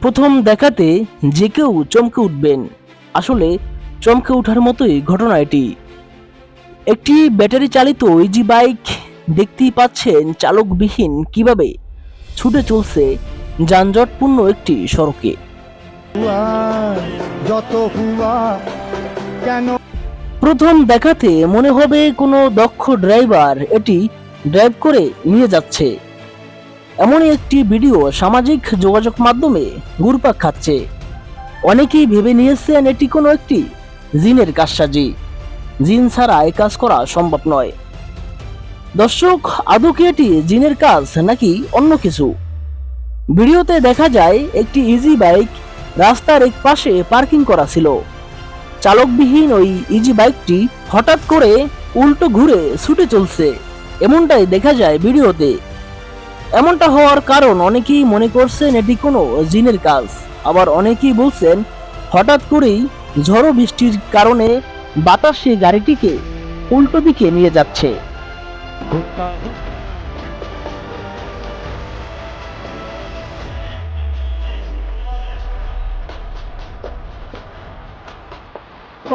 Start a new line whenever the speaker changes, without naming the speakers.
প্রথম দেখাতে যে কেউ চমকে উঠবেন। আসলে, চমকে ওঠার মতোই ঘটনা এটি। একটি ব্যাটারি চালিত ইজি বাইক দেখতেই পাচ্ছেন চালকবিহীন কীভাবে ছুটে চলছে যানজটপূর্ণ একটি সড়কে। প্রথম দেখাতে মনে হবে কোনো দক্ষ ড্রাইভার এটি ড্রাইভ করে নিয়ে যাচ্ছে। এমনই একটি ভিডিও সামাজিক যোগাযোগ মাধ্যমে ঘুরপাক খাচ্ছে। অনেকেই ভেবে নিয়েছেন এটি কোনো একটি জিনের কাজসাজি। জিন ছাড়া এ কাজ করা সম্ভব নয়। দর্শক, আদৌ কি এটি জিনের কাজ নাকি অন্য কিছু? ভিডিওতে দেখা যায়, একটি ইজি বাইক রাস্তার এক পাশে পার্কিং করা ছিল। চালকবিহীন ওই ইজি বাইকটি হঠাৎ করে উল্টো ঘুরে ছুটে চলছে। এমনটাই দেখা যায় ভিডিওতে। এমনটা হওয়ার কারণ অনেকেই মনে করছেন এটি কোনো জিনের কাজ। আবার অনেকেই বলছেন, হঠাৎ করেই ঝড়ো বৃষ্টির কারণে বাতাসে গাড়িটিকে উল্টো দিকে নিয়ে যাচ্ছে।